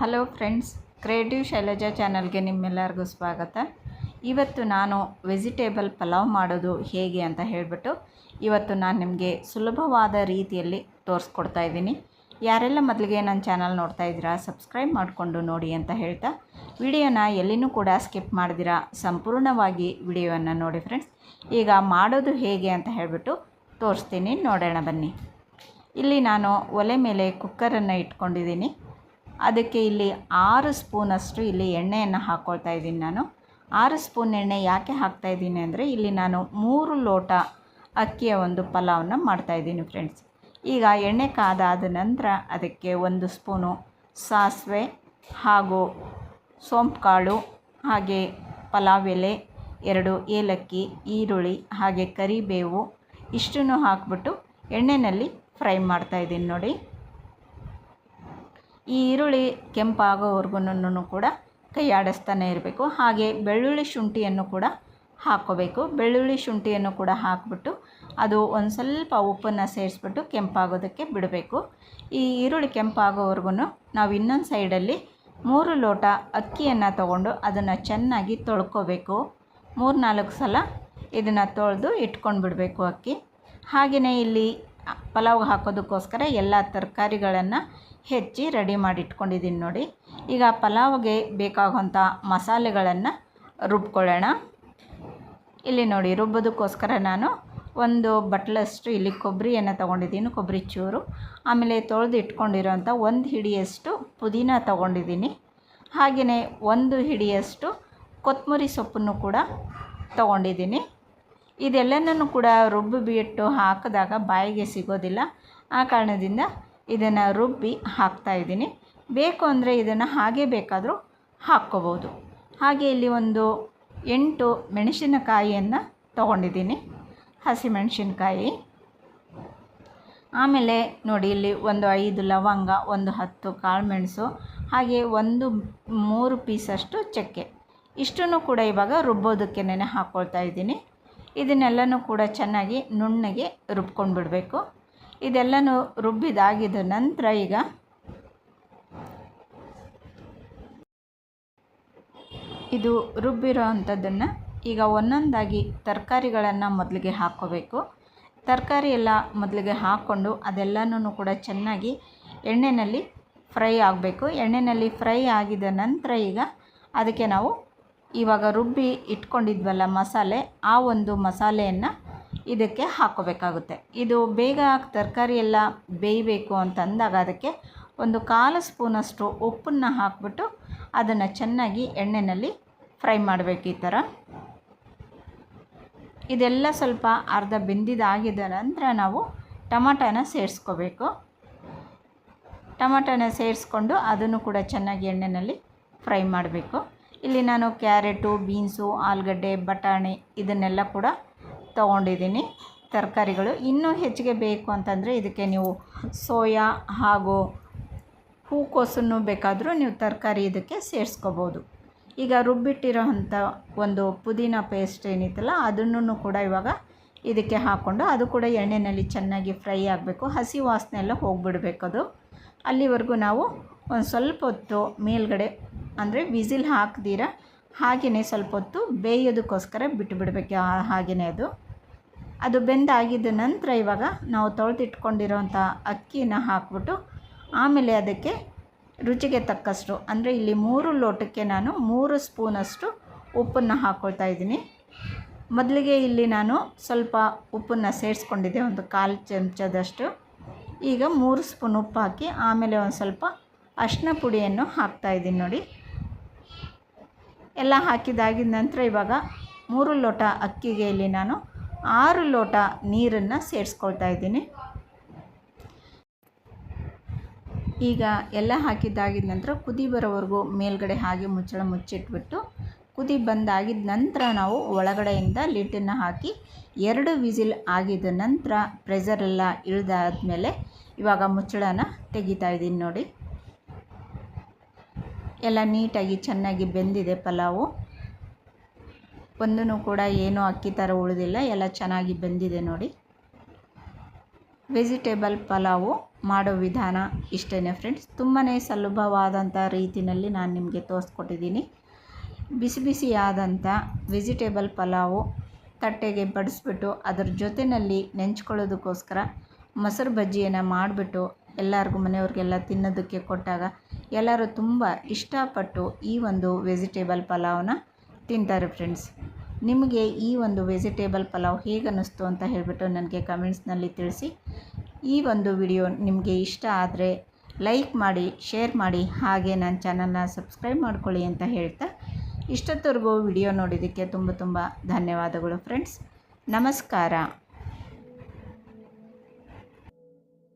Hello friends, creative Shailaja ಚಾನಲ್ಗೆ ನಿಮ್ಮೆಲ್ಲರಿಗೂ ಸ್ವಾಗತ. ಇವತ್ತು ನಾನು ವೆಜಿಟೇಬಲ್ ಪಲಾವ್ ಮಾಡೋದು ಹೇಗೆ ಅಂತ ಹೇಳಿಬಿಟ್ಟು ಇವತ್ತು ನಾನು ನಿಮಗೆ ಸುಲಭವಾದ ರೀತಿಯಲ್ಲಿ ತೋರಿಸ್ಕೊಡ್ತಾ ಇದ್ದೀನಿ. ಯಾರೆಲ್ಲ ಮೊದಲಿಗೆ ನನ್ನ ಚಾನಲ್ ನೋಡ್ತಾ ಇದ್ದೀರಾ, ಸಬ್ಸ್ಕ್ರೈಬ್ ಮಾಡಿಕೊಂಡು ನೋಡಿ ಅಂತ ಹೇಳ್ತಾ ವಿಡಿಯೋನ ಎಲ್ಲಿನೂ ಕೂಡ ಸ್ಕಿಪ್ ಮಾಡಿದಿರಾ ಸಂಪೂರ್ಣವಾಗಿ ವಿಡಿಯೋವನ್ನು ನೋಡಿ ಫ್ರೆಂಡ್ಸ್. ಈಗ ಮಾಡೋದು ಹೇಗೆ ಅಂತ ಹೇಳಿಬಿಟ್ಟು ತೋರಿಸ್ತೀನಿ, ನೋಡೋಣ ಬನ್ನಿ. ಇಲ್ಲಿ ನಾನು ಒಲೆ ಮೇಲೆ ಕುಕ್ಕರನ್ನು ಇಟ್ಕೊಂಡಿದ್ದೀನಿ. ಅದಕ್ಕೆ ಇಲ್ಲಿ ಆರು ಸ್ಪೂನಷ್ಟು ಇಲ್ಲಿ ಎಣ್ಣೆಯನ್ನು ಹಾಕ್ಕೊಳ್ತಾ ಇದ್ದೀನಿ ನಾನು. ಆರು ಸ್ಪೂನ್ ಎಣ್ಣೆ ಯಾಕೆ ಹಾಕ್ತಾ ಇದ್ದೀನಿ ಅಂದರೆ, ಇಲ್ಲಿ ನಾನು ಮೂರು ಲೋಟ ಅಕ್ಕಿಯ ಒಂದು ಪಲಾವನ್ನ ಮಾಡ್ತಾಯಿದ್ದೀನಿ ಫ್ರೆಂಡ್ಸ್. ಈಗ ಎಣ್ಣೆ ಕಾದಾದ ನಂತರ ಅದಕ್ಕೆ ಒಂದು ಸ್ಪೂನು ಸಾಸಿವೆ ಹಾಗೂ ಸೋಂಪು ಕಾಳು, ಹಾಗೆ ಪಲಾವ್ ಎಲೆ, ಎರಡು ಏಲಕ್ಕಿ, ಈರುಳ್ಳಿ, ಹಾಗೆ ಕರಿಬೇವು ಇಷ್ಟನ್ನು ಹಾಕ್ಬಿಟ್ಟು ಎಣ್ಣೆಯಲ್ಲಿ ಫ್ರೈ ಮಾಡ್ತಾಯಿದ್ದೀನಿ ನೋಡಿ. ಈ ಈರುಳ್ಳಿ ಕೆಂಪಾಗೋವರೆಗೂ ಕೂಡ ಕೈ ಆಡಿಸ್ತಾನೆ ಇರಬೇಕು. ಹಾಗೆ ಬೆಳ್ಳುಳ್ಳಿ ಶುಂಠಿಯನ್ನು ಕೂಡ ಹಾಕ್ಕೋಬೇಕು ಬೆಳ್ಳುಳ್ಳಿ ಶುಂಠಿಯನ್ನು ಕೂಡ ಹಾಕಿಬಿಟ್ಟು ಅದು ಒಂದು ಸ್ವಲ್ಪ ಉಪ್ಪನ್ನು ಸೇರಿಸ್ಬಿಟ್ಟು ಕೆಂಪಾಗೋದಕ್ಕೆ ಬಿಡಬೇಕು. ಈ ಈರುಳ್ಳಿ ಕೆಂಪಾಗೋವರೆಗೂ ನಾವು ಇನ್ನೊಂದು ಸೈಡಲ್ಲಿ ಮೂರು ಲೋಟ ಅಕ್ಕಿಯನ್ನು ತಗೊಂಡು ಅದನ್ನು ಚೆನ್ನಾಗಿ ತೊಳ್ಕೊಬೇಕು. ಮೂರು ನಾಲ್ಕು ಸಲ ಇದನ್ನು ತೊಳೆದು ಇಟ್ಕೊಂಡು ಬಿಡಬೇಕು ಅಕ್ಕಿ. ಹಾಗೆಯೇ ಇಲ್ಲಿ ಪಲಾವ್ಗೆ ಹಾಕೋದಕ್ಕೋಸ್ಕರ ಎಲ್ಲ ತರಕಾರಿಗಳನ್ನು ಹೆಚ್ಚಿ ರೆಡಿ ಮಾಡಿ ಇಟ್ಕೊಂಡಿದ್ದೀನಿ ನೋಡಿ. ಈಗ ಪಲಾವ್ಗೆ ಬೇಕಾಗುವಂಥ ಮಸಾಲೆಗಳನ್ನು ರುಬ್ಕೊಳ್ಳೋಣ. ಇಲ್ಲಿ ನೋಡಿ, ರುಬ್ಬೋದಕ್ಕೋಸ್ಕರ ನಾನು ಒಂದು ಬಟ್ಲಷ್ಟು, ಇಲ್ಲಿ ಕೊಬ್ಬರಿಯನ್ನು ತೊಗೊಂಡಿದ್ದೀನಿ, ಕೊಬ್ಬರಿ ಚೂರು. ಆಮೇಲೆ ತೊಳೆದು ಇಟ್ಕೊಂಡಿರೋಂಥ ಒಂದು ಹಿಡಿಯಷ್ಟು ಪುದೀನ ತೊಗೊಂಡಿದ್ದೀನಿ. ಹಾಗೆಯೇ ಒಂದು ಹಿಡಿಯಷ್ಟು ಕೊತ್ತಂಬರಿ ಸೊಪ್ಪನ್ನು ಕೂಡ ತೊಗೊಂಡಿದ್ದೀನಿ. ಇದೆಲ್ಲನೂ ಕೂಡ ರುಬ್ಬಿಬಿಟ್ಟು ಹಾಕಿದಾಗ ಬಾಯಿಗೆ ಸಿಗೋದಿಲ್ಲ. ಆ ಕಾರಣದಿಂದ ಇದನ್ನು ರುಬ್ಬಿ ಹಾಕ್ತಾಯಿದ್ದೀನಿ ಬೇಕು ಅಂದರೆ ಇದನ್ನು ಹಾಗೆ ಬೇಕಾದರೂ ಹಾಕ್ಕೋಬೋದು. ಹಾಗೆ ಇಲ್ಲಿ ಒಂದು ಎಂಟು ಮೆಣಸಿನಕಾಯಿಯನ್ನು ತೊಗೊಂಡಿದ್ದೀನಿ. ಹಸಿಮೆಣಸಿನ್ಕಾಯಿ. ಆಮೇಲೆ ನೋಡಿ ಇಲ್ಲಿ ಒಂದು ಐದು ಲವಂಗ, ಒಂದು ಹತ್ತು ಕಾಳುಮೆಣಸು, ಹಾಗೆ ಒಂದು ಮೂರು ಪೀಸಷ್ಟು ಚಕ್ಕೆ. ಇಷ್ಟನ್ನು ಕೂಡ ಇವಾಗ ರುಬ್ಬೋದಕ್ಕೆ ನೆನೆ ಹಾಕ್ಕೊಳ್ತಾ ಇದ್ದೀನಿ. ಇದನ್ನೆಲ್ಲನೂ ಕೂಡ ಚೆನ್ನಾಗಿ ನುಣ್ಣಗೆ ರುಬ್ಕೊಂಡು ಬಿಡಬೇಕು. ಇದೆಲ್ಲನೂ ರುಬ್ಬಿದಾಗಿದ ನಂತರ ಈಗ ಇದು ರುಬ್ಬಿರೋ ಅಂಥದ್ದನ್ನು ಈಗ ಒಂದೊಂದಾಗಿ ತರಕಾರಿಗಳನ್ನು ಮೊದಲಿಗೆ ಹಾಕ್ಕೋಬೇಕು. ತರಕಾರಿ ಎಲ್ಲ ಮೊದಲಿಗೆ ಹಾಕ್ಕೊಂಡು ಅದೆಲ್ಲನೂ ಕೂಡ ಚೆನ್ನಾಗಿ ಎಣ್ಣೆಯಲ್ಲಿ ಫ್ರೈ ಆಗಬೇಕು. ಎಣ್ಣೆಯಲ್ಲಿ ಫ್ರೈ ಆಗಿದ ನಂತರ ಈಗ ಅದಕ್ಕೆ ನಾವು ಇವಾಗ ರುಬ್ಬಿ ಇಟ್ಕೊಂಡಿದ್ವಲ್ಲ ಮಸಾಲೆ, ಆ ಒಂದು ಮಸಾಲೆಯನ್ನು ಇದಕ್ಕೆ ಹಾಕ್ಕೋಬೇಕಾಗುತ್ತೆ. ಇದು ಬೇಗ ತರಕಾರಿ ಎಲ್ಲ ಬೇಯಬೇಕು ಅಂತಂದಾಗ ಅದಕ್ಕೆ ಒಂದು ಕಾಲು ಸ್ಪೂನಷ್ಟು ಉಪ್ಪನ್ನು ಹಾಕ್ಬಿಟ್ಟು ಅದನ್ನು ಚೆನ್ನಾಗಿ ಎಣ್ಣೆಯಲ್ಲಿ ಫ್ರೈ ಮಾಡಬೇಕು ಈ ಥರ. ಇದೆಲ್ಲ ಸ್ವಲ್ಪ ಅರ್ಧ ಬೆಂದಿದ್ದಾಗಿದ ನಂತರ ನಾವು ಟಮಾಟನ ಸೇರಿಸ್ಕೋಬೇಕು. ಟಮಾಟನ ಸೇರಿಸ್ಕೊಂಡು ಅದನ್ನು ಕೂಡ ಚೆನ್ನಾಗಿ ಎಣ್ಣೆಯಲ್ಲಿ ಫ್ರೈ ಮಾಡಬೇಕು. ಇಲ್ಲಿ ನಾನು ಕ್ಯಾರೆಟು, ಬೀನ್ಸು, ಆಲೂಗಡ್ಡೆ, ಬಟಾಣಿ ಇದನ್ನೆಲ್ಲ ಕೂಡ ತೊಗೊಂಡಿದ್ದೀನಿ. ತರಕಾರಿಗಳು ಇನ್ನೂ ಹೆಚ್ಚಿಗೆ ಬೇಕು ಅಂತಂದರೆ ಇದಕ್ಕೆ ನೀವು ಸೋಯಾ ಹಾಗೂ ಹೂಕೋಸನ್ನು ಬೇಕಾದರೂ ನೀವು ತರಕಾರಿ ಇದಕ್ಕೆ ಸೇರಿಸ್ಕೋಬೋದು. ಈಗ ರುಬ್ಬಿಟ್ಟಿರೋ ಅಂಥ ಒಂದು ಪುದೀನ ಪೇಸ್ಟ್ ಏನಿತ್ತಲ್ಲ, ಅದನ್ನು ಕೂಡ ಇವಾಗ ಇದಕ್ಕೆ ಹಾಕ್ಕೊಂಡು ಅದು ಕೂಡ ಎಣ್ಣೆಯಲ್ಲಿ ಚೆನ್ನಾಗಿ ಫ್ರೈ ಆಗಬೇಕು, ಹಸಿ ವಾಸನೆ ಎಲ್ಲ ಹೋಗಿಬಿಡ್ಬೇಕದು ಅಲ್ಲಿವರೆಗೂ ನಾವು ಒಂದು ಸ್ವಲ್ಪ ಹೊತ್ತು ಮೇಲ್ಗಡೆ, ಅಂದರೆ ವಿಸಿಲ್ ಹಾಕ್ದಿರ ಹಾಗೆಯೇ ಸ್ವಲ್ಪ ಹೊತ್ತು ಬೇಯೋದಕ್ಕೋಸ್ಕರ ಬಿಟ್ಟುಬಿಡ್ಬೇಕು ಹಾಗೆಯೇ ಅದು. ಅದು ಬೆಂದಾಗಿದ್ದ ನಂತರ ಇವಾಗ ನಾವು ತೊಳೆದಿಟ್ಕೊಂಡಿರೋಂಥ ಅಕ್ಕಿನ ಹಾಕ್ಬಿಟ್ಟು ಆಮೇಲೆ ಅದಕ್ಕೆ ರುಚಿಗೆ ತಕ್ಕಷ್ಟು, ಅಂದರೆ ಇಲ್ಲಿ ಮೂರು ಲೋಟಕ್ಕೆ ನಾನು ಮೂರು ಸ್ಪೂನಷ್ಟು ಉಪ್ಪನ್ನು ಹಾಕ್ಕೊಳ್ತಾ ಇದ್ದೀನಿ. ಮೊದಲಿಗೆ ಇಲ್ಲಿ ನಾನು ಸ್ವಲ್ಪ ಉಪ್ಪನ್ನು ಸೇರಿಸ್ಕೊಂಡಿದ್ದೆ, ಒಂದು ಕಾಲು ಚಮಚದಷ್ಟು. ಈಗ ಮೂರು ಸ್ಪೂನ್ ಉಪ್ಪು ಹಾಕಿ ಆಮೇಲೆ ಒಂದು ಸ್ವಲ್ಪ ಅರಿಶಿನ ಪುಡಿಯನ್ನು ಹಾಕ್ತಾಯಿದ್ದೀನಿ ನೋಡಿ. ಎಲ್ಲ ಹಾಕಿದಾಗಿದ ನಂತರ ಇವಾಗ ಮೂರು ಲೋಟ ಅಕ್ಕಿಗೆ ಇಲ್ಲಿ ನಾನು ಆರು ಲೋಟ ನೀರನ್ನು ಸೇರಿಸ್ಕೊಳ್ತಾ ಇದ್ದೀನಿ. ಈಗ ಎಲ್ಲ ಹಾಕಿದ್ದಾಗಿದ ನಂತರ ಕುದಿ ಬರೋವರೆಗೂ ಮೇಲ್ಗಡೆ ಹಾಗೆ ಮುಚ್ಚಳ ಮುಚ್ಚಿಟ್ಬಿಟ್ಟು ಕುದಿ ಬಂದಾಗಿದ ನಂತರ ನಾವು ಒಳಗಡೆಯಿಂದ ಲಿಡ್ಡನ್ನು ಹಾಕಿ ಎರಡು ವಿಸಿಲ್ ಆಗಿದ ನಂತರ ಪ್ರೆಷರೆಲ್ಲ ಇಳಿದಾದ್ಮೇಲೆ ಇವಾಗ ಮುಚ್ಚಳನ ತೆಗಿತಾ ಇದ್ದೀನಿ ನೋಡಿ. ಎಲ್ಲ ನೀಟಾಗಿ ಚೆನ್ನಾಗಿ ಬೆಂದಿದೆ ಪಲಾವು. ಒಂದೂ ಕೂಡ ಏನೂ ಅಕ್ಕಿ ಥರ ಉಳಿದಿಲ್ಲ, ಎಲ್ಲ ಚೆನ್ನಾಗಿ ಬೆಂದಿದೆ ನೋಡಿ. ವೆಜಿಟೇಬಲ್ ಪಲಾವು ಮಾಡೋ ವಿಧಾನ ಇಷ್ಟೇ ಫ್ರೆಂಡ್ಸ್ ತುಂಬಾ ಸುಲಭವಾದಂಥ ರೀತಿಯಲ್ಲಿ ನಾನು ನಿಮಗೆ ತೋರಿಸ್ಕೊಟ್ಟಿದ್ದೀನಿ. ಬಿಸಿ ಬಿಸಿಯಾದಂಥ ವೆಜಿಟೇಬಲ್ ಪಲಾವು ತಟ್ಟೆಗೆ ಬಡಿಸ್ಬಿಟ್ಟು ಅದ್ರ ಜೊತೆಯಲ್ಲಿ ನೆಂಚ್ಕೊಳ್ಳೋದಕ್ಕೋಸ್ಕರ ಮೊಸರು ಬಜ್ಜಿಯನ್ನು ಮಾಡಿಬಿಟ್ಟು ಎಲ್ಲರಿಗೂ ಮನೆಯವ್ರಿಗೆಲ್ಲ ತಿನ್ನೋದಕ್ಕೆ ಕೊಟ್ಟಾಗ ಎಲ್ಲರೂ ತುಂಬ ಇಷ್ಟಪಟ್ಟು ಈ ಒಂದು ವೆಜಿಟೇಬಲ್ ಪಲಾವನ್ನ ತಿಂತಾರೆ ಫ್ರೆಂಡ್ಸ್. ನಿಮಗೆ ಈ ಒಂದು ವೆಜಿಟೇಬಲ್ ಪಲಾವ್ ಹೇಗೆ ಅನ್ನಿಸ್ತು ಅಂತ ಹೇಳಿಬಿಟ್ಟು ನನಗೆ ಕಮೆಂಟ್ಸ್ನಲ್ಲಿ ತಿಳಿಸಿ. ಈ ಒಂದು ವಿಡಿಯೋ ನಿಮಗೆ ಇಷ್ಟ ಆದರೆ ಲೈಕ್ ಮಾಡಿ, ಶೇರ್ ಮಾಡಿ, ಹಾಗೆ ನನ್ನ ಚಾನಲ್ನ ಸಬ್ಸ್ಕ್ರೈಬ್ ಮಾಡ್ಕೊಳ್ಳಿ ಅಂತ ಹೇಳ್ತಾ ಇಷ್ಟೊತ್ತವರೆಗೂ ವಿಡಿಯೋ ನೋಡಿದ್ದಕ್ಕೆ ತುಂಬ ತುಂಬ ಧನ್ಯವಾದಗಳು ಫ್ರೆಂಡ್ಸ್. ನಮಸ್ಕಾರ.